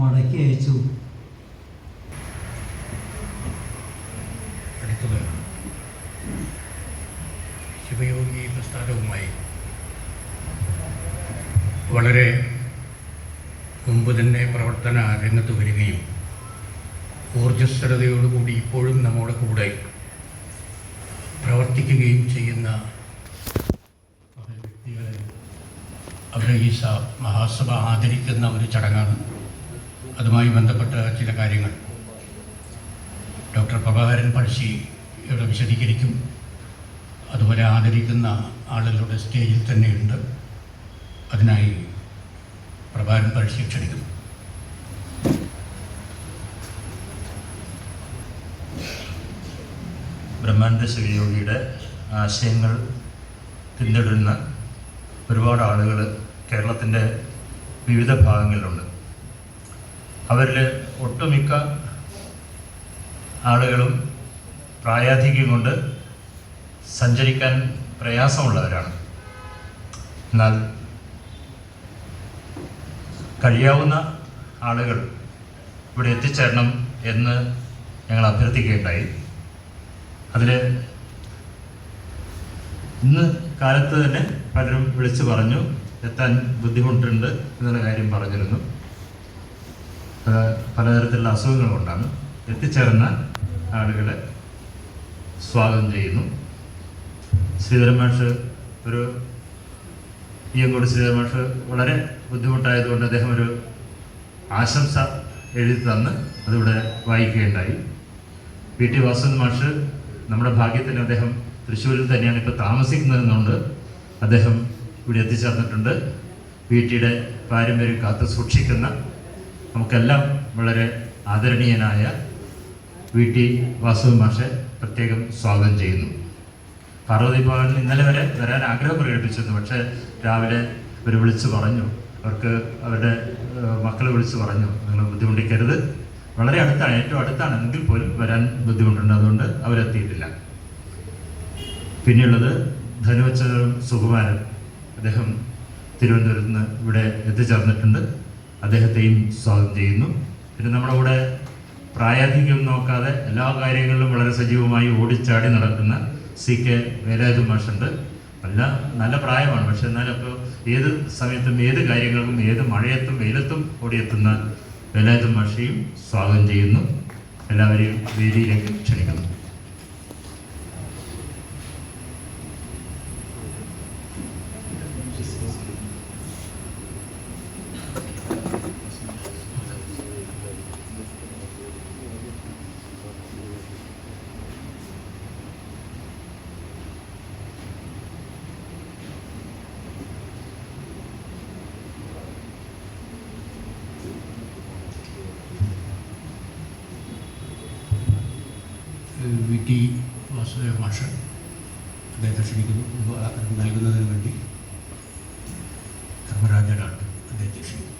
മടക്കി അയച്ചു. ശിവയോഗി പ്രസ്ഥാനവുമായി വളരെ മുമ്പ് തന്നെ പ്രവർത്തന രംഗത്ത് വരികയും ഊർജസ്വരതയോടുകൂടി ഇപ്പോഴും നമ്മുടെ കൂടെ പ്രവർത്തിക്കുകയും ചെയ്യുന്ന കുറേ വ്യക്തികളെ അവരെ ഈ മഹാസഭ ആദരിക്കുന്ന ഒരു ചടങ്ങാണ് അതുമായി ബന്ധപ്പെട്ട ചില കാര്യങ്ങൾ. ഡോക്ടർ പ്രഭാകരൻ പഴശ്ശി ഇവിടെ വിശദീകരിക്കും. അതുപോലെ ആദരിക്കുന്ന ആളുകളുടെ സ്റ്റേജിൽ തന്നെയുണ്ട്. അതിനായി പ്രഭാകരൻ പഴശ്ശി ക്ഷണിക്കുന്നു. ബ്രഹ്മാനന്ദ ശിവയോഗിയുടെ ആശയങ്ങൾ പിന്തുടരുന്ന ഒരുപാട് ആളുകൾ കേരളത്തിന്റെ വിവിധ ഭാഗങ്ങളിലുണ്ട്. അവരിൽ ഒട്ടുമിക്ക ആളുകളും പ്രായാധിക്യം കൊണ്ട് സഞ്ചരിക്കാൻ പ്രയാസമുള്ളവരാണ്. എന്നാൽ കഴിയാവുന്ന ആളുകൾ ഇവിടെ എത്തിച്ചേരണം എന്ന് ഞങ്ങൾ അഭ്യർത്ഥിക്കുകയുണ്ടായി. അതിൽ ഇന്ന് കാലത്ത് തന്നെ പലരും വിളിച്ചു പറഞ്ഞു എത്താൻ ബുദ്ധിമുട്ടുണ്ട് എന്നുള്ള കാര്യം പറഞ്ഞിരുന്നു. പലതരത്തിലുള്ള അസുഖങ്ങൾ കൊണ്ടാണ് എത്തിച്ചേർന്ന ആളുകളെ സ്വാഗതം ചെയ്യുന്നു. ശ്രീധരൻ മാഷ് ഒരു ഈയങ്കോട് ശ്രീധരൻ മാഷ് വളരെ ബുദ്ധിമുട്ടായതുകൊണ്ട് അദ്ദേഹം ഒരു ആശംസ എഴുതി തന്ന് അതിവിടെ വായിക്കുകയുണ്ടായി. പി. ടി. വാസു മാഷ് നമ്മുടെ ഭാഗ്യത്തിന് അദ്ദേഹം തൃശ്ശൂരിൽ തന്നെയാണ് ഇപ്പോൾ താമസിക്കുന്നതെന്നുകൊണ്ട് അദ്ദേഹം ഇവിടെ എത്തിച്ചേർന്നിട്ടുണ്ട്. പി. ടിയുടെ പാരമ്പര്യം കാത്തു സൂക്ഷിക്കുന്ന നമുക്കെല്ലാം വളരെ ആദരണീയനായ വി ടി വാസു മാഷെ പ്രത്യേകം സ്വാഗതം ചെയ്യുന്നു. പാർവതി ഭവൻ ഇന്നലെ വരെ വരാൻ ആഗ്രഹം പ്രകടിപ്പിച്ചിരുന്നു. പക്ഷേ രാവിലെ അവർ വിളിച്ചു പറഞ്ഞു. അവർക്ക് അവരുടെ മക്കളെ വിളിച്ചു പറഞ്ഞു. നിങ്ങൾ ബുദ്ധിമുട്ടിക്കരുത്. വളരെ അടുത്താണ് ഏറ്റവും അടുത്താണ്. എങ്കിൽ പോലും വരാൻ ബുദ്ധിമുട്ടുണ്ട്. അതുകൊണ്ട് അവരെത്തിയിട്ടില്ല. പിന്നെയുള്ളത് ധനുവച്ചനും സുകുമാരൻ. അദ്ദേഹം തിരുവനന്തപുരത്ത് നിന്ന് ഇവിടെ എത്തിച്ചേർന്നിട്ടുണ്ട്. അദ്ദേഹത്തെയും സ്വാഗതം ചെയ്യുന്നു. പിന്നെ നമ്മുടെ കൂടെ പ്രായാധിക്യം നോക്കാതെ എല്ലാ കാര്യങ്ങളിലും വളരെ സജീവമായി ഓടിച്ചാടി നടക്കുന്ന സി കെ വേലായുധ മാഷുണ്ട്. നല്ല നല്ല പ്രായമാണ്. പക്ഷെ എന്നാലും അപ്പോൾ ഏത് സമയത്തും ഏത് കാര്യങ്ങൾക്കും ഏത് മഴയത്തും വെയിലത്തും ഓടിയെത്തുന്ന വേലായുധ മാഷയും സ്വാഗതം ചെയ്യുന്നു. എല്ലാവരെയും വേദിയിലേക്ക് ക്ഷണിക്കുന്നു. വി ടി വാസുദേവ അദ്ദേഹത്തെ ക്ഷണിക്കുന്നു. നൽകുന്നതിന് വേണ്ടി ധർമ്മരാജനാണ് അദ്ദേഹത്തെ ക്ഷണിക്കുന്നു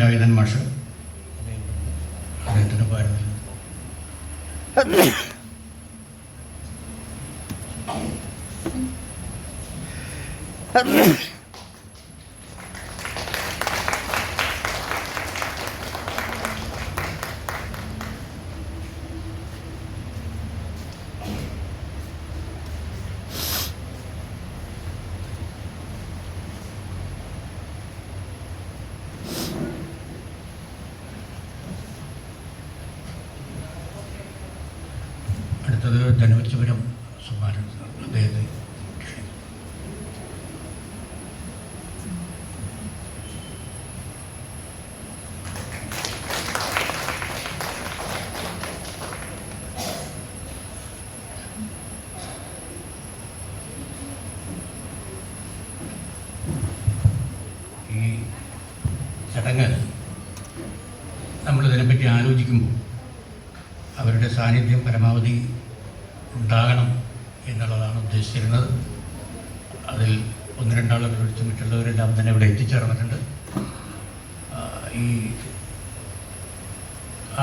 വേലായുധൻ മാഷ് അദ്ദേഹത്തിന് പാരം നൽകുന്നു അടുത്തത് ധനുവച്ചപുരം സുമാരൻ അദ്ദേഹത്തെ ക്ഷണിക്കുന്നു ചടങ്ങ് നമ്മളിതിനെപ്പറ്റി ആലോചിക്കുമ്പോൾ അവരുടെ പരമാവധി ഉണ്ടാകണം എന്നുള്ളതാണ് ഉദ്ദേശിച്ചിരുന്നത്. അതിൽ ഒന്ന് രണ്ടാളുകൾ വിളിച്ച് മറ്റുള്ളവരെല്ലാം തന്നെ ഇവിടെ എത്തിച്ചേർന്നിട്ടുണ്ട്. ഈ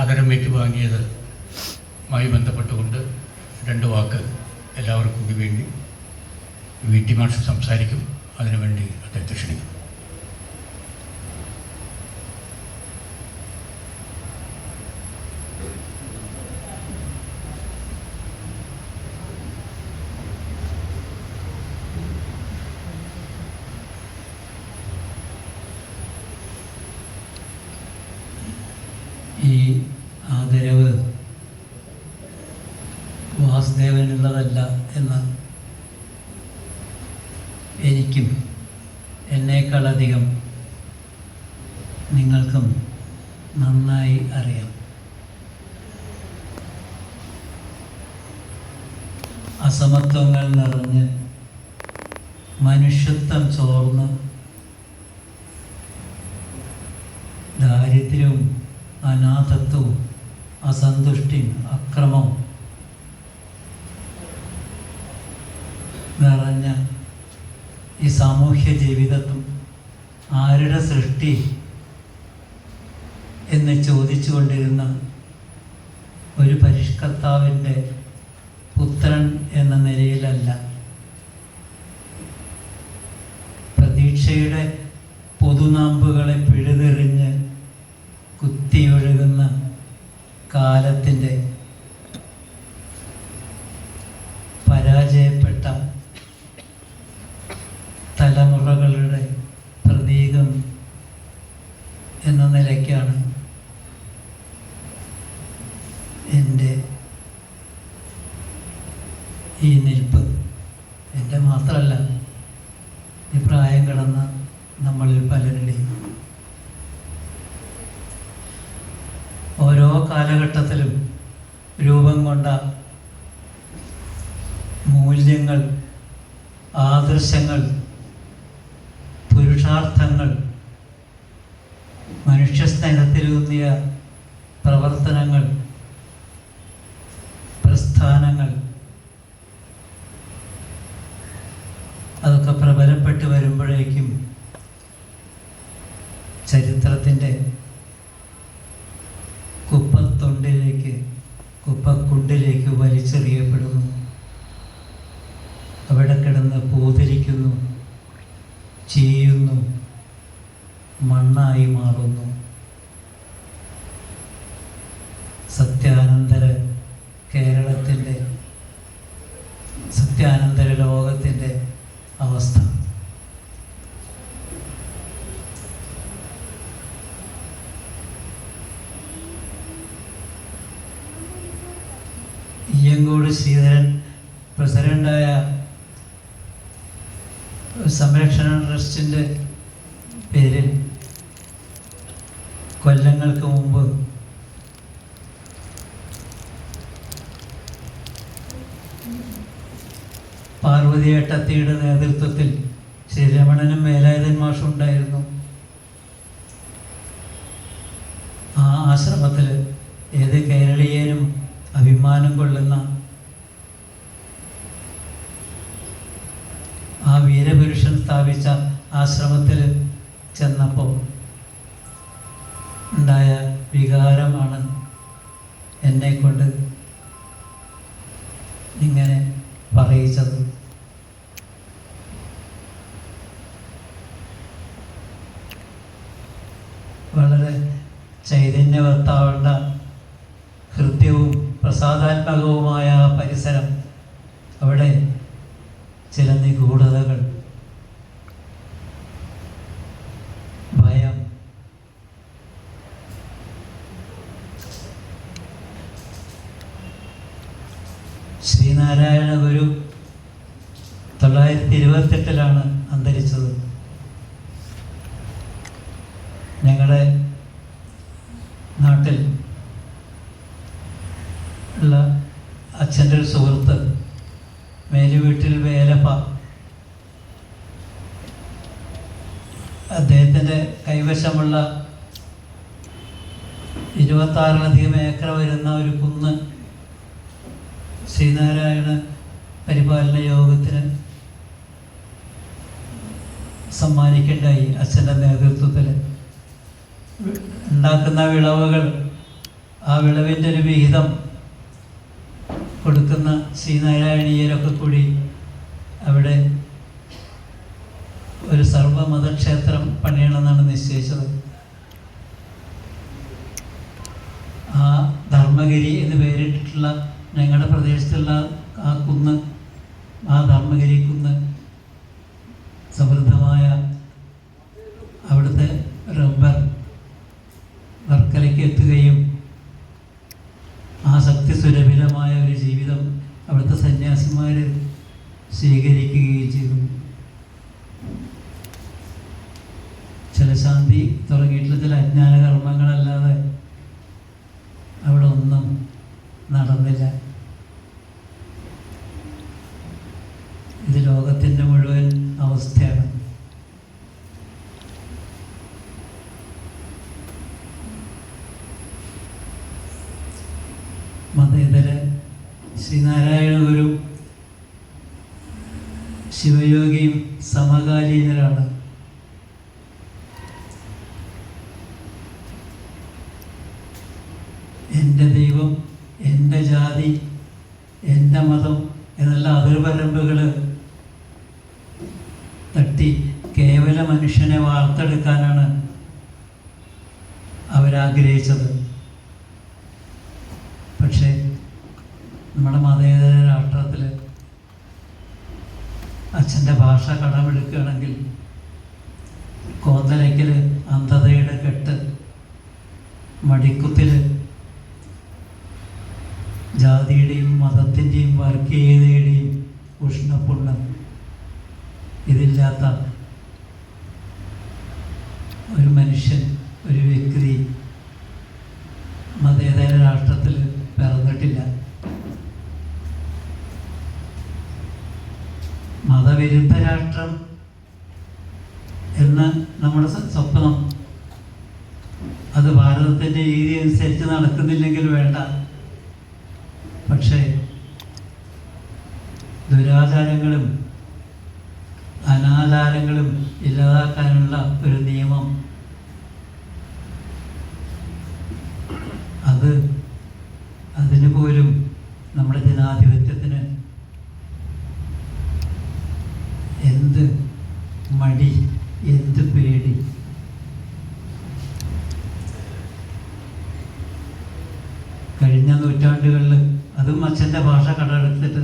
ആദരം ഏറ്റുവാങ്ങിയതുമായി ബന്ധപ്പെട്ടുകൊണ്ട് രണ്ട് വാക്ക് എല്ലാവർക്കും കൂടി വേണ്ടി വി ടി മാഷ് സംസാരിക്കും. അതിനുവേണ്ടി അദ്ദേഹത്തെ ക്ഷണിക്കും നിങ്ങൾക്കും നന്നായി അറിയാം. അസമത്വങ്ങൾ നിറഞ്ഞ് മനുഷ്യത്വം ചോർന്ന് ദാരിദ്ര്യവും അനാഥത്വവും അസന്തുഷ്ടിയും അക്രമവും നിറഞ്ഞ ഈ സാമൂഹ്യ ജീവിതത്തും ആരുടെ സൃഷ്ടി എന്ന് ചോദിച്ചു കൊണ്ടിരുന്ന ഒരു പരിഷ്കർത്താവിന്റെ പുത്രൻ എന്ന നിലയിലല്ല. പ്രതീക്ഷയുടെ പൊതുനാമ്പുകളെ പിഴുതെറിഞ്ഞ് കാലഘട്ടത്തിലും രൂപം കൊണ്ട മൂല്യങ്ങൾ ആദർശങ്ങൾ പുരുഷാർത്ഥങ്ങൾ മനുഷ്യസ്നേഹത്തിലൂന്നിയ പ്രവർത്തനങ്ങൾ പ്രസ്ഥാനങ്ങൾ അതൊക്കെ പ്രബലപ്പെട്ട് വരുമ്പോഴേക്കും ചരിത്രത്തിന്റെ കിടന്ന് പൂതിരിക്കുന്നു ചീയുന്നു മണ്ണായി മാറുന്നു. ട്രസ്റ്റിന്റെ പേരിൽ കൊല്ലങ്ങൾക്ക് മുമ്പ് പാർവതി ഏട്ടത്തിയുടെ നേതൃത്വത്തിൽ ശ്രീരമണനും വേലായുധൻ മാഷും ഉണ്ടായിരുന്നു. ആ ആശ്രമത്തിൽ ഏത് കേരളീയനും അഭിമാനം കൊള്ളുന്ന ആ വീരപുരുഷൻ സ്ഥാപിച്ച ആശ്രമത്തിൽ ചെന്നപ്പോൾ ഉണ്ടായ വികാരമാണ് എന്നെ കൊണ്ട് ഇങ്ങനെ പറയിച്ചത്. വളരെ ചൈതന്യവർത്താവേണ്ട ഹൃദ്യവും പ്രസാദാത്മകവുമായ പരിസരം അവിടെ ചില നിഗൂഢതകൾ ഭയം ശ്രീനാരായണ ഗുരു തൊള്ളായിരത്തി ഇരുപത്തെട്ടിലാണ് അന്തരിച്ചത് ഞങ്ങളുടെ നാട്ടിൽ ഉള്ള അച്ഛന്റെ ഒരു സുഹൃത്ത് മേലുവീട്ടിൽ വേലപ്പ അദ്ദേഹത്തിന്റെ കൈവശമുള്ള ഇരുപത്താറിലധികം ഏക്കർ വരുന്ന ഒരു കുന്ന് ശ്രീനാരായണ പരിപാലന യോഗത്തിന് സമ്മാനിക്കേണ്ടായി അച്ഛന്റെ നേതൃത്വത്തിൽ ഉണ്ടാക്കുന്ന വിളവുകൾ ആ വിളവിന്റെ ഒരു വിഹിതം കൊടുക്കുന്ന ശ്രീനാരായണീയരൊക്കെ കൂടി അവിടെ ഒരു സർവമതക്ഷേത്രം പണിയണമെന്നാണ് നിശ്ചയിച്ചത്. ആ ധർമ്മഗിരി എന്ന് പേരിട്ടിട്ടുള്ള ഞങ്ങളുടെ പ്രദേശത്തുള്ള ആ കുന്ന് ആ ധർമ്മഗിരി കുന്ന് മതേതര ശ്രീനാരായണ ഗുരു ശിവയോഗിയും സമകാലീനരാണ് എന്റെ ദൈവം എന്റെ ജാതി എന്റെ മതം എന്നുള്ള അതിർവരമ്പുകൾ തട്ടി കേവല മനുഷ്യനെ വാർത്തെടുക്കാനാണ് അവരാഗ്രഹിച്ചത് പക്ഷേ നമ്മുടെ മതേതര രാഷ്ട്രത്തിൽ അച്ഛന്റെ ഭാഷ കടമെടുക്കുകയാണെങ്കിൽ കോന്തലയ്ക്കൽ അന്ധതയുടെ കെട്ട് മടിക്കുത്തിൽ ജാതിയുടെയും മതത്തിന്റെയും വർഗീയതയുടെയും ഉഷ്ണപുണ്ണം ഇതില്ലാത്ത ഒരു മനുഷ്യൻ ഒരു വ്യക്തി രാഷ്ട്രം എന്ന് നമ്മുടെ സ്വപ്നം. അത് ഭാരതത്തിന്റെ രീതി അനുസരിച്ച് നടക്കുന്നില്ലെങ്കിൽ വേണ്ട. പക്ഷേ ദുരാചാരങ്ങളും അനാചാരങ്ങളും ഇല്ലാതാക്കാനുള്ള ഒരു നിയമം അത് അതിന് പോലും നമ്മുടെ ജനാധിപത്യത്തിന് എന്ത് മടി എന്ത് പേടി കഴിഞ്ഞ നൂറ്റാണ്ടുകളിൽ അതും അച്ഛന്റെ ഭാഷ കടമെടുത്തിട്ട്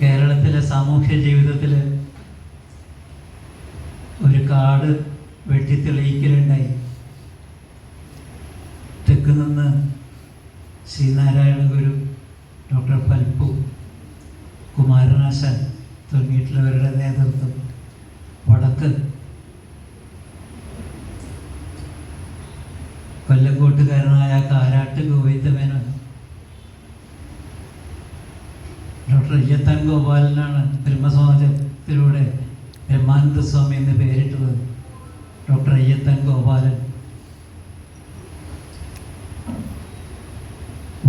കേരളത്തിലെ സാമൂഹ്യ ജീവിതത്തിൽ ഒരു കാട് വെട്ടിത്തെളിയിക്കലുണ്ടായി തെക്ക് നിന്ന് ശ്രീനാരായണ ഗുരു ഡോക്ടർ പൽപ്പു കുമാരനാശൻ തുടങ്ങിയിട്ടുള്ളവരുടെ നേതൃത്വം. വടക്ക് കൊല്ലങ്കോട്ടുകാരനായ കാരാട്ട് ഗോവിന്ദമേനോൻ. ഡോക്ടർ അയ്യത്താൻ ഗോപാലനാണ് ബ്രഹ്മസമാജത്തിലൂടെ ബ്രഹ്മാനന്ദ സ്വാമി എന്ന് പേരിട്ടത്. ഡോക്ടർ അയ്യത്തൻ ഗോപാലൻ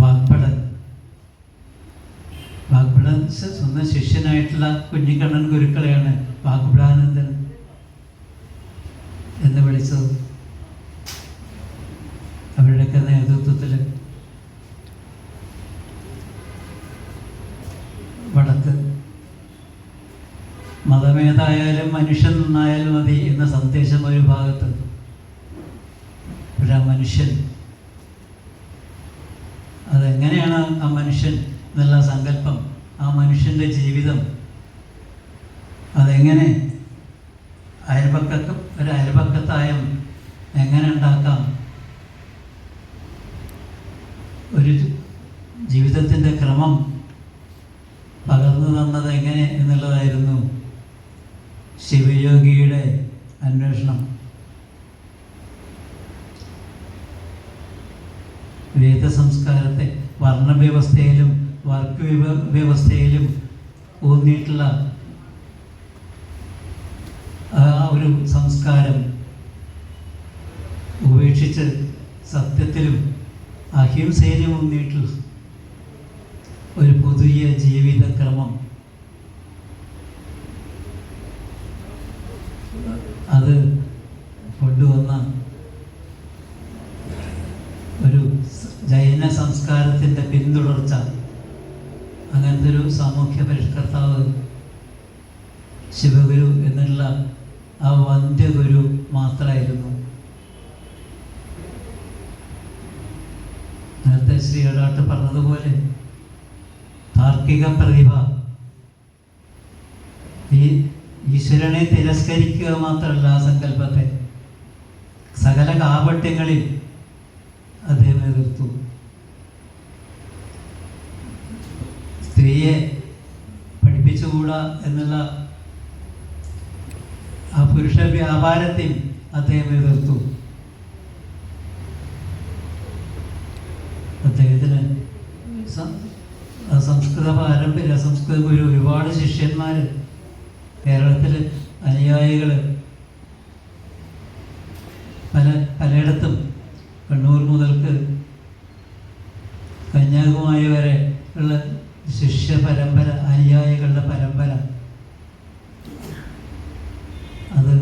വാഗ്ഭടൻ. വാഗ്ഭടൻ സ്വന്തം ശിഷ്യനായിട്ടുള്ള കുഞ്ഞിക്കണ്ണൻ ഗുരുക്കളെയാണ് വാഗ്ഭടാനന്ദൻ എന്ന് വിളിച്ചത്. അവരുടെയൊക്കെ നേതൃത്വത്തിൽ വടക്ക് മതമേതായാലും മനുഷ്യൻ നന്നായാലും മതി എന്ന സന്ദേശം ഒരു ഭാഗത്ത്. ഒരു ആ മനുഷ്യൻ അതെങ്ങനെയാണ് ആ മനുഷ്യൻ എന്നുള്ള സങ്കല്പം ആ മനുഷ്യന്റെ ജീവിതം അതെങ്ങനെ അയൽപക്ക ഒരു അയൽപക്കത്തായം എങ്ങനെ ഉണ്ടാക്കാം? ഒരു ജീവിതത്തിന്റെ ക്രമം പകർന്നു തന്നത് എങ്ങനെ എന്നുള്ളതായിരുന്നു ശിവയോഗിയുടെ അന്വേഷണം. വേദസംസ്കാരത്തെ വർണവ്യവസ്ഥയിലും വർക്ക് വ്യവ- വ്യവസ്ഥയിലും ഊന്നിയിട്ടുള്ള ആ ഒരു സംസ്കാരം സംസ്കാരം ഉപേക്ഷിച്ച് സത്യത്തിലും അഹിംസയിലും ഊന്നിയിട്ടുള്ള ഒരു പുതിയ ജീവിതക്രമം. അത് കൊണ്ടുവന്ന ഒരു ജൈന സംസ്കാരത്തിന്റെ പിന്തുടർച്ച അങ്ങനത്തെ ഒരു സാമൂഹ്യ പരിഷ്കർത്താവ് ശിവഗുരു എന്നുള്ള ആ വന്ധ്യഗുരു മാത്രമായിരുന്നു നേരത്തെ ശ്രീ പറഞ്ഞതുപോലെ താർക്കിക പ്രതിഭ ഈ ഈശ്വരനെ തിരസ്കരിക്കുക മാത്രമല്ല ആ സങ്കല്പത്തെ. സകല കാപട്യങ്ങളിൽ അദ്ദേഹം എതിർത്തു സ്ത്രീയെ പഠിപ്പിച്ചുകൂടാ എന്നുള്ള ആ പുരുഷ വ്യാപാരത്തിൽ അദ്ദേഹം എതിർത്തു അദ്ദേഹത്തിന് സംസ്കൃത പാരമ്പര്യ സംസ്കൃത ഗുരു ഒരുപാട് ശിഷ്യന്മാർ കേരളത്തിൽ അനുയായികൾ പല പലയിടത്തും കണ്ണൂർ മുതൽക്ക് കന്യാകുമാരി വരെ ഉള്ള ശിഷ്യ പരമ്പര അനുയായികളുടെ പരമ്പര. അത്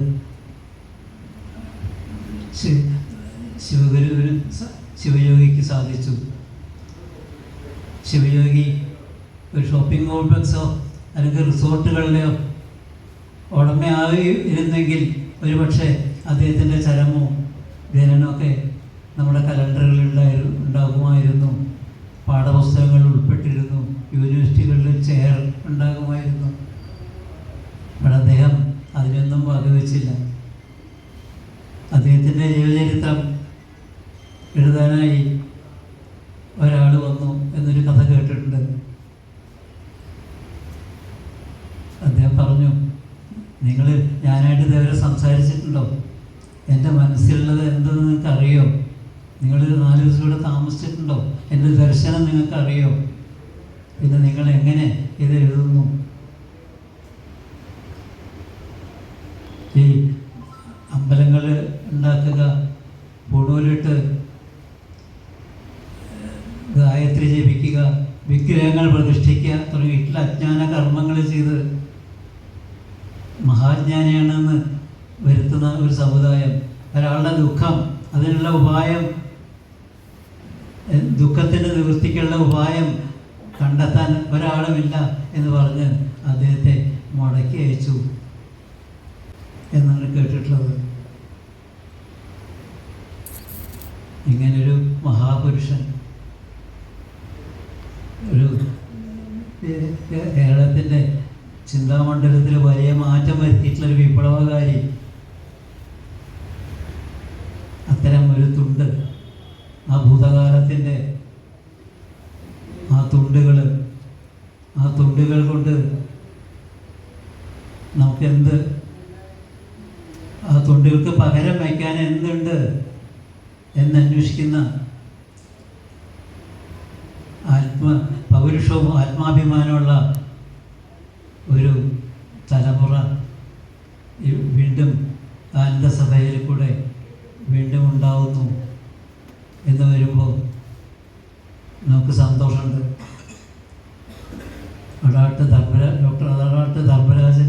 ശിവഗുരുവിന് ശിവയോഗിക്ക് സാധിച്ചു. ശിവയോഗി ഒരു ഷോപ്പിംഗ് കോംപ്ലക്സോ അല്ലെങ്കിൽ റിസോർട്ടുകളുടെയോ ഉടമയായി ഇരുന്നെങ്കിൽ ഒരുപക്ഷെ അദ്ദേഹത്തിന്റെ ചരമോ ജനനമൊക്കെ നമ്മുടെ കലണ്ടറുകളിൽ ഉണ്ടായിരുന്നു ഉണ്ടാകുമായിരുന്നു. പാഠപുസ്തകങ്ങൾ ഉൾപ്പെട്ടിരുന്നു. യൂണിവേഴ്സിറ്റികളിൽ ചെയർ ഉണ്ടാകുമായിരുന്നു. പക്ഷെ അദ്ദേഹം അതിനൊന്നും വകവെച്ചില്ല. അദ്ദേഹത്തിന്റെ ജീവചരിത്രം എഴുതാനായി നിങ്ങൾ ഞാനായിട്ട് ഇതേവരെ സംസാരിച്ചിട്ടുണ്ടോ? എന്റെ മനസ്സിലുള്ളത് എന്തെന്ന് നിങ്ങൾക്ക് അറിയോ നിങ്ങൾ നാല് ദിവസം ഇവിടെ താമസിച്ചിട്ടുണ്ടോ? എന്റെ ദർശനം നിങ്ങൾക്ക് അറിയോ പിന്നെ നിങ്ങൾ എങ്ങനെ ഇത് എഴുതുന്നു? ഈ അമ്പലങ്ങൾ ഉണ്ടാക്കുക പൂണൂലിട്ട് ഗായത്രി ജപിക്കുക വിഗ്രഹങ്ങൾ പ്രതിഷ്ഠിക്കുക ദുഃഖം അതിനുള്ള ഉപായം ദുഃഖത്തിന്റെ നിവൃത്തിക്കുള്ള ഉപായം കണ്ടെത്താൻ ഒരാളുമില്ല എന്ന് പറഞ്ഞ് അദ്ദേഹത്തെ മടക്കി അയച്ചു എന്നാണ് കേട്ടിട്ടുള്ളത്. ഇങ്ങനൊരു മഹാപുരുഷൻ ഒരു കേരളത്തിന്റെ ചിന്താമണ്ഡലത്തിൽ വലിയ മാറ്റം വരുത്തിയിട്ടുള്ള ഒരു വിപ്ലവകാരി അത്തരം ഒരു തുണ്ട് ആ ഭൂതകാലത്തിന്റെ ആ തുണ്ടുകൾ ആ തുണ്ടുകൾ കൊണ്ട് നമുക്ക് എന്ത് ആ തുണ്ടുകൾക്ക് പകരം വയ്ക്കാൻ എന്തുണ്ട് എന്നന്വേഷിക്കുന്ന ആത്മ പൗരുഷവും ആത്മാഭിമാനമുള്ള ഒരു തലമുറ ഈ വീണ്ടും ആനന്ദസഭയിൽ കൂടെ വീണ്ടും ഉണ്ടാവുന്നു എന്ന് വരുമ്പോൾ നമുക്ക് സന്തോഷമുണ്ട് അടാട്ട് ധർമ്മരാജ് ഡോക്ടർ അടാട്ട് ധർമ്മരാജൻ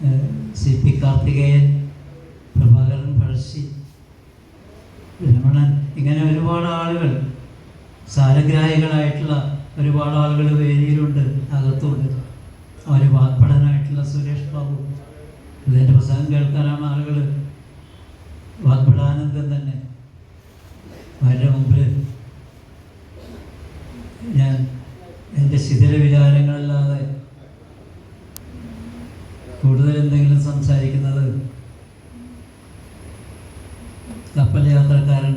ഏഹ്, സി പി കാർത്തികേയൻ പ്രഭാകരൻ പഴശ്ശി രമണൻ ഇങ്ങനെ ഒരുപാട് ആളുകൾ സാരഗ്രാഹികളായിട്ടുള്ള ഒരുപാട് ആളുകൾ വേദിയിലുണ്ട്. അകത്തുണ്ട് അവർ വാഗ്പടനായിട്ടുള്ള സുരേഷ് ബാബു. ഇതിന്റെ പ്രസംഗം കേൾക്കാനാണ് ആളുകൾ. വാഗ്പടാനന്ദൻ തന്നെ. അവരുടെ മുമ്പിൽ ഞാൻ എന്റെ ശിഥിര വിചാരങ്ങളല്ലാതെ കൂടുതൽ എന്തെങ്കിലും സംസാരിക്കുന്നത് കപ്പൽ യാത്രക്കാരൻ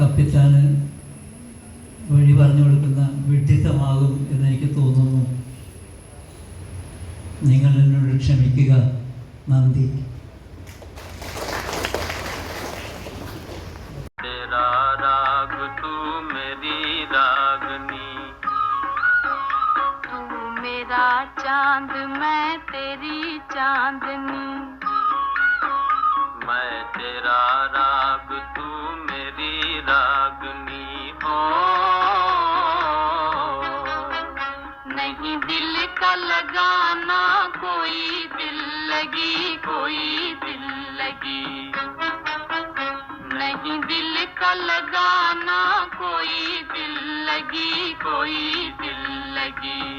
കപ്പിത്താന് ക്ഷമിക്കുക നന്ദി तेरा राग तू मेरी रागनी तू मेरा तेरा चांद मैं तेरी चांदनी मैं तेरा राग लगाना कोई दिल लगी कोई दिल लगी।